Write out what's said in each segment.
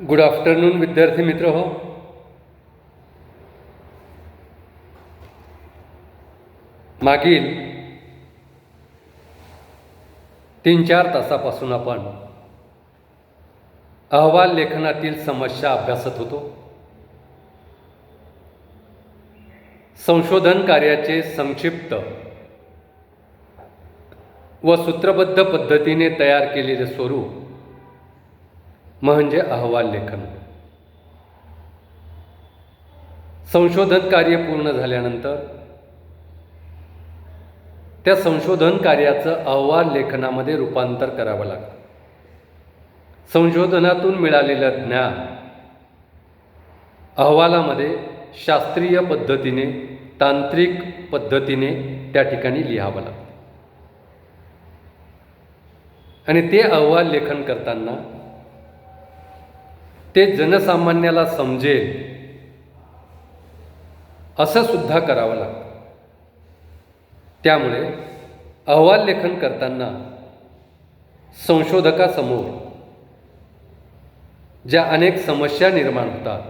Good afternoon विद्यार्थी मित्र हो. मागील तीन चार तासापासून आपण अहवाल लेखनातील समस्या अभ्यासत होतो. संशोधन कार्याचे संक्षिप्त व सूत्रबद्ध पद्धतीने तयार केलेले स्वरूप म्हणजे अहवाल लेखन. संशोधन कार्य पूर्ण झाल्यानंतर त्या संशोधन कार्याचं अहवाल लेखनामध्ये रूपांतर करावं लागतं. संशोधनातून मिळालेलं ज्ञान अहवालामध्ये शास्त्रीय पद्धतीने तांत्रिक पद्धतीने त्या ठिकाणी लिहावं लागतं. आणि ते अहवाल लेखन करताना ते जनसामान्याला समजेल. असं सुद्धा करावं लागतं. त्यामुळे अहवाल लेखन करताना संशोधकासमोर ज्या अनेक समस्या निर्माण होतात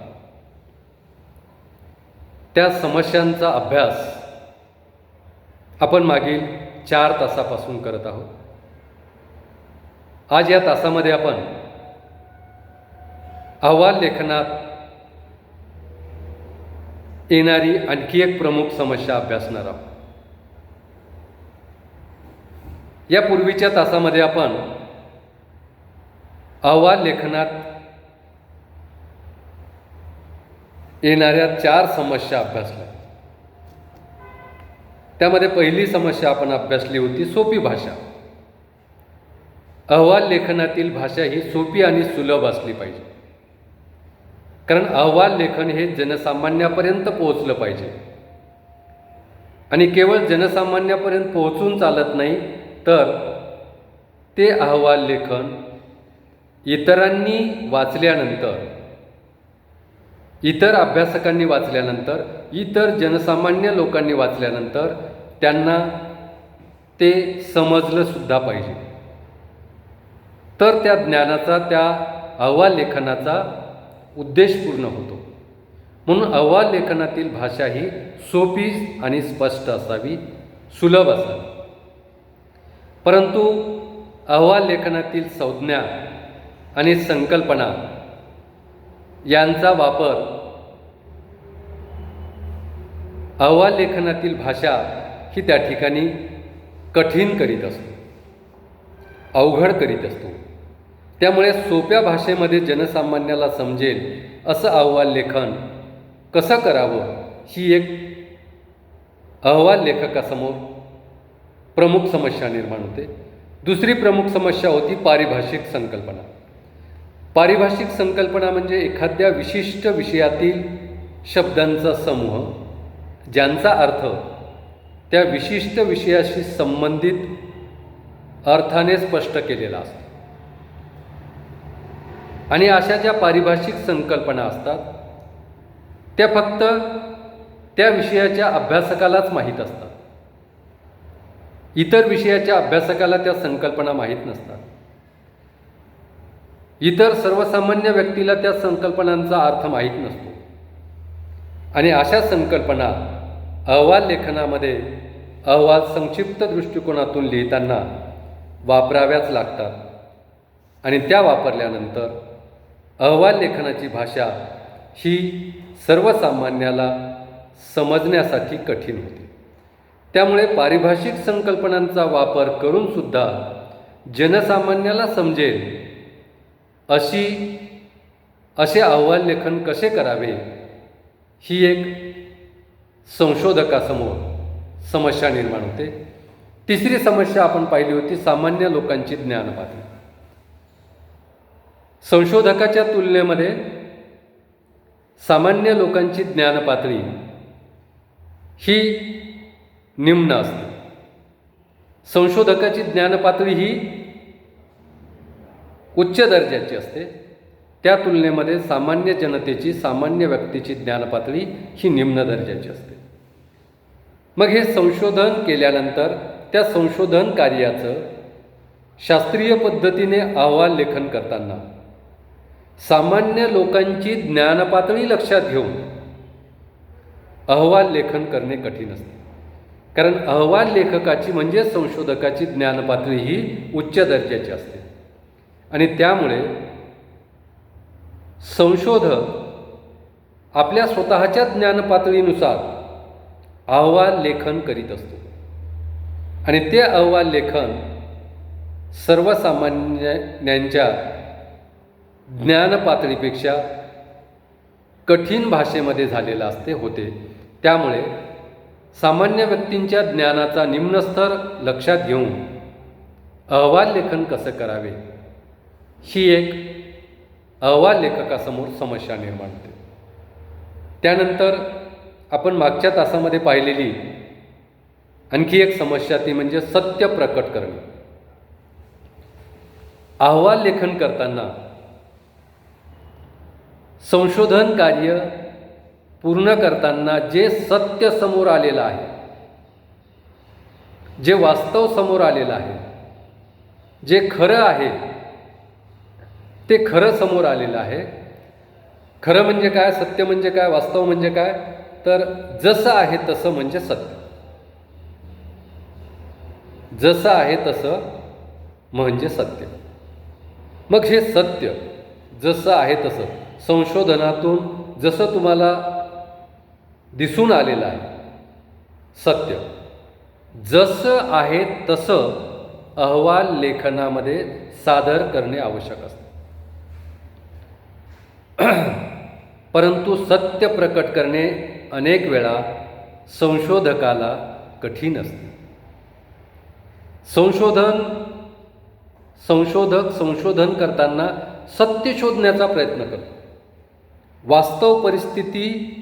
त्या समस्यांचा अभ्यास आपण मागील चार तासापासून करत आहोत. आज या तासामध्ये आपण अहवाल लेखनात येणारी आणखी एक प्रमुख समस्या अभ्यासणार आहोत. या पूर्वीच्या तासामध्ये आपण अहवाल लेखनात येणाऱ्या चार समस्या अभ्यासल्या. त्यामध्ये पहिली समस्या आपण अभ्यासली होती सोपी भाषा. अहवाल लेखनातील भाषा ही सोपी आणि सुलभ असली पाहिजे. कारण अहवाल लेखन हे जनसामान्यापर्यंत पोहोचलं पाहिजे. आणि केवळ जनसामान्यापर्यंत पोहोचून चालत नाही तर ते अहवाल लेखन इतरांनी वाचल्यानंतर इतर अभ्यासकांनी वाचल्यानंतर इतर जनसामान्य लोकांनी वाचल्यानंतर त्यांना ते समजलं सुद्धा पाहिजे. तर त्या ज्ञानाचा त्या अहवाल लेखनाचा उद्देश पूर्ण होतो. म्हणून अहवाल लेखनातील भाषा ही सोपी आणि स्पष्ट असावी सुलभ असावी. परंतु अहवाल लेखनातील संज्ञा आणि संकल्पना यांचा वापर अहवाल लेखनातील भाषा ही त्या ठिकाणी कठीण करीत असतो अवघड करीत असतो. त्यामुळे सोप्या भाषेमध्ये जनसामान्याला समजेल असं अहवाल लेखन कसं करावं ही एक अहवाल लेखकासमोर प्रमुख समस्या निर्माण होते. दुसरी प्रमुख समस्या होती पारिभाषिक संकल्पना. पारिभाषिक संकल्पना म्हणजे एखाद्या विशिष्ट विषयातील शब्दांचा समूह ज्यांचा अर्थ त्या विशिष्ट विषयाशी संबंधित अर्थाने स्पष्ट केलेला असतो. आणि अशा ज्या पारिभाषिक संकल्पना असतात त्या फक्त त्या विषयाच्या अभ्यासकालाच माहीत असतात. इतर विषयाच्या अभ्यासकाला त्या संकल्पना माहीत नसतात. इतर सर्वसामान्य व्यक्तीला त्या संकल्पनांचा अर्थ माहीत नसतो. आणि अशा संकल्पना अहवाल लेखनामध्ये अहवाल संक्षिप्त दृष्टिकोनातून लिहिताना वापराव्याच लागतात. आणि त्या वापरल्यानंतर अहवाल लेखनाची भाषा ही सर्वसामान्याला समजण्यासाठी कठीण होती. त्यामुळे पारिभाषिक संकल्पनांचा वापर करूनसुद्धा जनसामान्याला समजेल अशी असे अहवाल लेखन कसे करावे ही एक संशोधकासमोर समस्या निर्माण होते. तिसरी समस्या आपण पाहिली होती सामान्य लोकांची ज्ञानपातळी संशोधकाच्या तुलनेमध्ये सामान्य लोकांची ज्ञानपातळी ही निम्न असते. संशोधकाची ज्ञानपातळी ही उच्च दर्जाची असते. त्या तुलनेमध्ये सामान्य जनतेची सामान्य व्यक्तीची ज्ञानपातळी ही निम्न दर्जाची असते. मग हे संशोधन केल्यानंतर त्या संशोधन कार्याचं शास्त्रीय पद्धतीने अहवाल लेखन करताना सामान्य लोकांची ज्ञानपातळी लक्षात घेऊन अहवाल लेखन करणे कठीण असते. कारण अहवाल लेखकाची म्हणजे संशोधकाची ज्ञानपातळी ही उच्च दर्जाची असते. आणि त्यामुळे संशोधक आपल्या स्वतःच्या ज्ञानपातळीनुसार अहवाल लेखन करीत असतो. आणि ते अहवाल लेखन सर्वसामान्यांच्या ज्ञान पातळीपेक्षा कठीण भाषेमध्ये झालेलं असते होते. त्यामुळे सामान्य व्यक्तींच्या ज्ञानाचा निम्नस्तर लक्षात घेऊन अहवाल लेखन कसं करावे? ही एक अहवाल लेखकासमोर समस्या निर्माण होते. त्यानंतर आपण मागच्या तासामध्ये पाहिलेली आणखी एक समस्या ती म्हणजे सत्य प्रकट करणे. अहवाल लेखन करताना संशोधन कार्य पूर्ण करताना जे सत्य समोर आलेलं आहे जे वास्तव समोर आलेलं आहे जे खरं आहे ते खरं समोर आलेलं आहे. खरं म्हणजे काय सत्य म्हणजे काय वास्तव म्हणजे काय? तर जसं आहे तसं म्हणजे सत्य. जसं आहे तसं म्हणजे सत्य. मग हे सत्य जसं आहे तसं संशोधनातून जसं तुम्हाला दिसून आलेलं आहे सत्य. जसं आहे तसं अहवाल लेखनामध्ये सादर करणे आवश्यक असते. परंतु सत्य प्रकट करणे अनेक वेळा संशोधकाला कठीण असते. संशोधन संशोधक संशोधन करताना सत्य शोधण्याचा प्रयत्न करतो. वास्तव परिस्थिती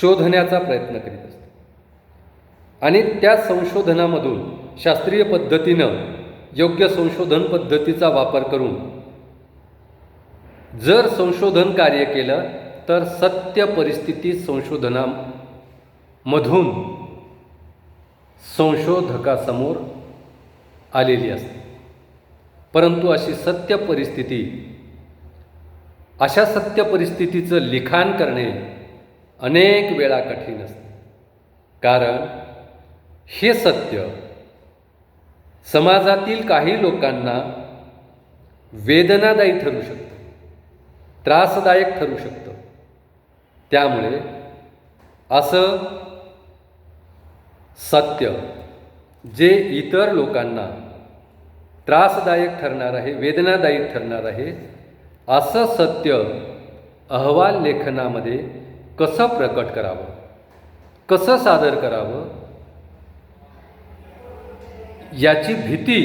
शोधण्याचा प्रयत्न करीत असतो. आणि त्या संशोधनामधून शास्त्रीय पद्धतीनं योग्य संशोधन पद्धतीचा वापर करून जर संशोधन कार्य केलं तर सत्य परिस्थिती संशोधनामधून संशोधकासमोर आलेली असते. परंतु अशी सत्य परिस्थिती अशा सत्य परिस्थितीचं लिखाण करणे अनेक वेळा कठीण असते. कारण हे सत्य समाजातील काही लोकांना वेदनादायी ठरू शकतं त्रासदायक ठरू शकतं. त्यामुळे असं सत्य जे इतर लोकांना त्रासदायक ठरणार आहे वेदनादायी ठरणार आहे असं सत्य अहवाल लेखनामध्ये कसं प्रकट करावं? कसं सादर करावं? याची भीती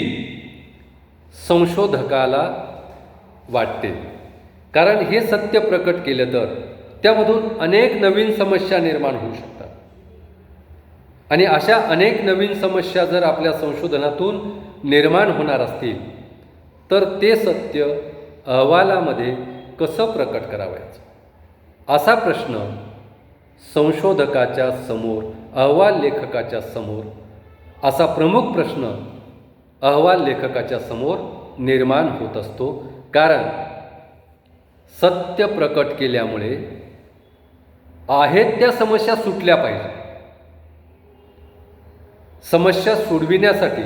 संशोधकाला वाटते. कारण हे सत्य प्रकट केलं तर त्यामधून अनेक नवीन समस्या निर्माण होऊ शकतात. आणि अशा अनेक नवीन समस्या जर आपल्या संशोधनातून निर्माण होणार असतील तर ते सत्य अहवालामध्ये कसं प्रकट करावायचं? असा प्रश्न संशोधकाच्या समोर अहवाल लेखकाच्या समोर असा प्रमुख प्रश्न अहवाल लेखकाच्या समोर निर्माण होत असतो. कारण सत्य प्रकट केल्यामुळे आहेत त्या समस्या सुटल्या पाहिजे. समस्या सोडविण्यासाठी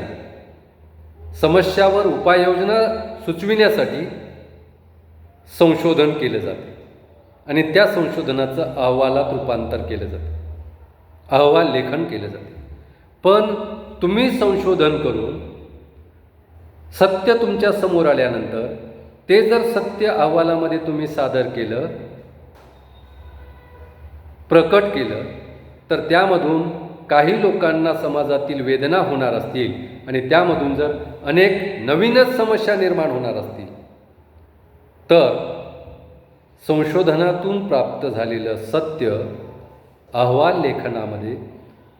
समस्यावर उपाययोजना सुचविण्यासाठी संशोधन केलं जाते. आणि त्या संशोधनाचं अहवालात रूपांतर केलं जातं. अहवाल लेखन केलं जाते. पण तुम्ही संशोधन करून सत्य तुमच्यासमोर आल्यानंतर ते जर सत्य अहवालामध्ये तुम्ही सादर केलं प्रकट केलं तर त्यामधून काही लोकांना समाजातील वेदना होणार असतील आणि त्यामधून जर अनेक नवीनच समस्या निर्माण होणार असतील तर संशोधनातून प्राप्त झालेलं सत्य अहवाल लेखनामध्ये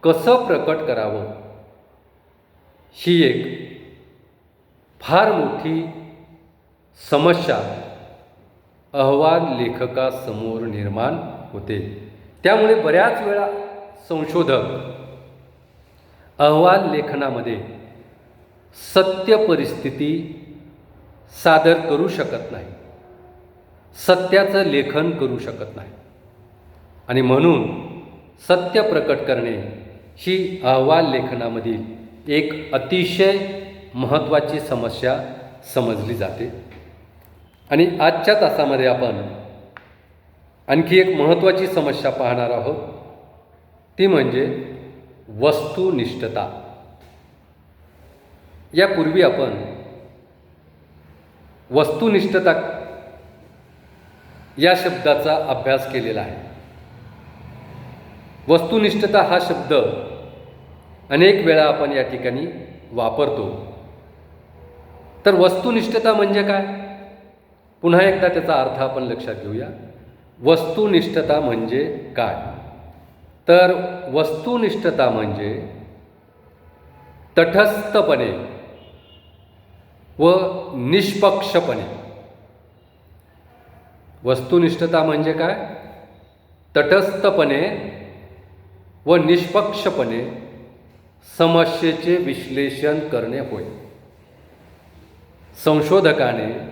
कसं प्रकट करावं? ही एक फार मोठी समस्या अहवाल लेखकासमोर निर्माण होते. त्यामुळे बऱ्याच वेळा संशोधक अहवाल लेखनामध्ये सत्य परिस्थिती सादर करू शकत नाही सत्याचं लेखन करू शकत नाही. आणि म्हणून सत्य प्रकट करणे ही अहवाल लेखनामधील एक अतिशय महत्त्वाची समस्या समजली जाते. आणि आजच्या तासामध्ये आपण आणखी एक महत्त्वाची समस्या पाहणार आहोत. ती म्हणजे वस्तुनिष्ठता. यापूर्वी आपण वस्तुनिष्ठता या शब्दाचा अभ्यास केलेला आहे. वस्तुनिष्ठता हा शब्द अनेक वेळा आपण या ठिकाणी वापरतो. तर वस्तुनिष्ठता म्हणजे काय? पुन्हा एकदा त्याचा अर्थ आपण लक्षात घेऊया. वस्तुनिष्ठता म्हणजे काय? तर वस्तुनिष्ठता म्हणजे तटस्थपणे व निष्पक्षपणे वस्तुनिष्ठता म्हणजे काय? तटस्थपणे व निष्पक्षपणे समस्येचे विश्लेषण करणे होय. संशोधकाने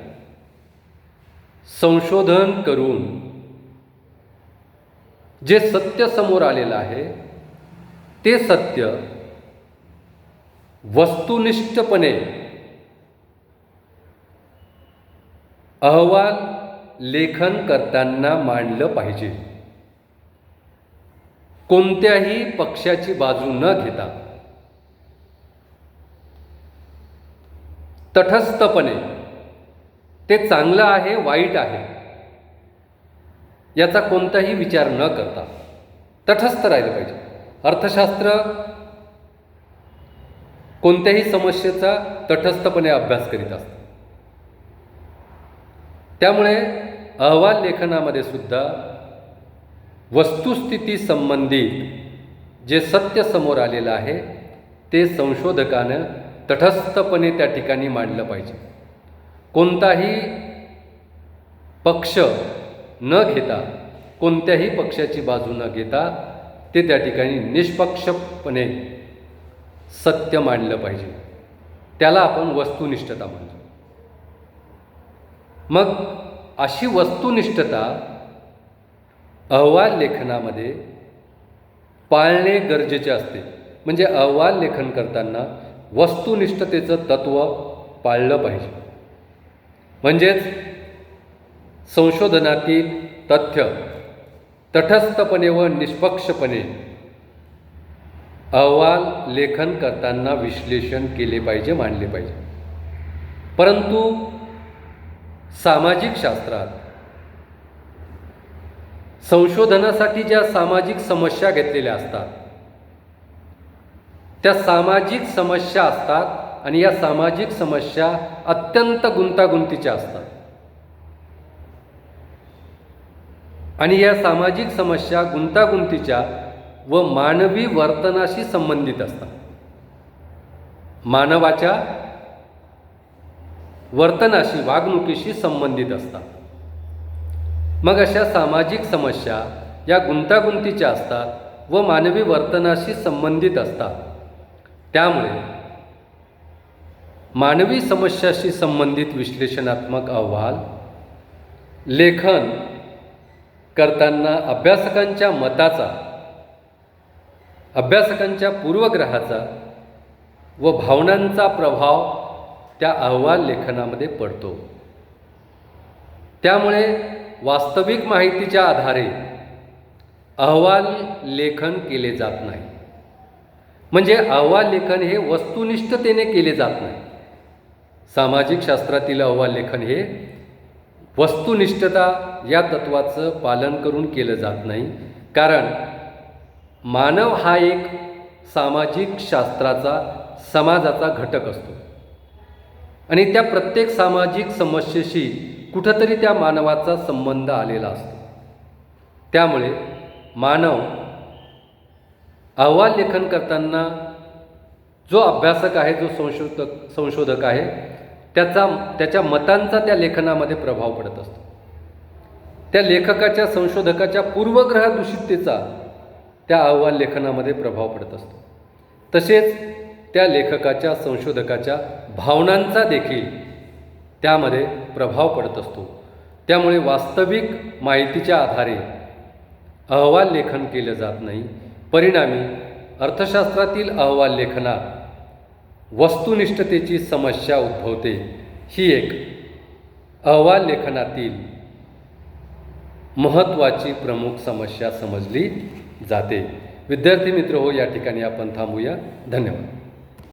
संशोधन करून जे सत्य समोर आलेलं आहे ते सत्य वस्तुनिष्ठपणे अहवाल लेखन करताना मांडलं पाहिजे. कोणत्याही पक्षाची बाजू न घेता. तटस्थपणे. ते चांगलं आहे वाईट आहे याचा कोणताही विचार न करता. तटस्थ राहिलं पाहिजे. अर्थशास्त्र कोणत्याही समस्येचा तटस्थपणे अभ्यास करीत असतं. त्यामुळे अहवाल लेखनामध्ये सुद्धा वस्तुस्थिती संबंधित जे सत्य समोर आलेलं आहे ते संशोधकानं तटस्थपणे त्या ठिकाणी मांडलं पाहिजे. कोणताही पक्ष न घेता कोणत्याही पक्षाची बाजू न घेता ते त्या ठिकाणी निष्पक्षपणे सत्य मांडलं पाहिजे. त्याला आपण वस्तुनिष्ठता म्हणतो. मग अशी वस्तुनिष्ठता अहवाल लेखनामध्ये पाळणे गरजेचे असते. म्हणजे अहवाल लेखन करताना वस्तुनिष्ठतेचं तत्त्व पाळलं पाहिजे. म्हणजेच संशोधनातील तथ्य तटस्थपणे व निष्पक्षपणे अहवाल लेखन करताना विश्लेषण केले पाहिजे मांडले पाहिजे. परंतु सामाजिक शास्त्रात. संशोधनासाठी ज्या सामाजिक समस्या घेतलेल्या असतात त्या सामाजिक समस्या असतात आणि या सामाजिक समस्या अत्यंत गुंतागुंतीच्या असतात. आणि या सामाजिक समस्या गुंतागुंतीच्या व मानवी वर्तनाशी संबंधित असतात. मानवाच्या वर्तनाशी वागणुकीशी संबंधित असतात. मग अशा सामाजिक समस्या या गुंतागुंतीच्या असतात व मानवी वर्तनाशी संबंधित असतात. त्यामुळे मानवी समस्याशी संबंधित विश्लेषणात्मक अहवाल लेखन करताना अभ्यासकांच्या मताचा अभ्यासकांच्या पूर्वग्रहाचा व भावनांचा प्रभाव त्या अहवाल लेखनामध्ये पडतो. त्यामुळे वास्तविक माहितीच्या आधारे अहवाल लेखन केले जात नाही. म्हणजे अहवाल लेखन हे वस्तुनिष्ठतेने केले जात नाही. सामाजिक शास्त्रातील अहवाल लेखन हे वस्तुनिष्ठता या तत्वाचं पालन करून केलं जात नाही. कारण मानव हा एक सामाजिक शास्त्राचा समाजाचा घटक असतो. आणि त्या प्रत्येक सामाजिक समस्येशी कुठंतरी त्या मानवाचा संबंध आलेला असतो. त्यामुळे मानव अहवाल लेखन करताना जो अभ्यासक आहे जो संशोधक संशोधक आहे त्याचा त्याच्या मतांचा त्या लेखनामध्ये प्रभाव पडत असतो. त्या लेखकाच्या संशोधकाच्या पूर्वग्रह दूषिततेचा त्या अहवाल लेखनामध्ये प्रभाव पडत असतो. तसेच त्या लेखकाच्या संशोधकाच्या भावनांचा देखील त्यामध्ये प्रभाव पडत असतो. त्यामुळे वास्तविक माहितीच्या आधारे अहवाल लेखन केलं जात नाही. परिणामी अर्थशास्त्रातील अहवाल लेखनात वस्तुनिष्ठतेची समस्या उद्भवते. ही एक अहवाल लेखनातील महत्त्वाची प्रमुख समस्या समजली जाते. विद्यार्थी मित्र हो या ठिकाणी आपण थांबूया. धन्यवाद.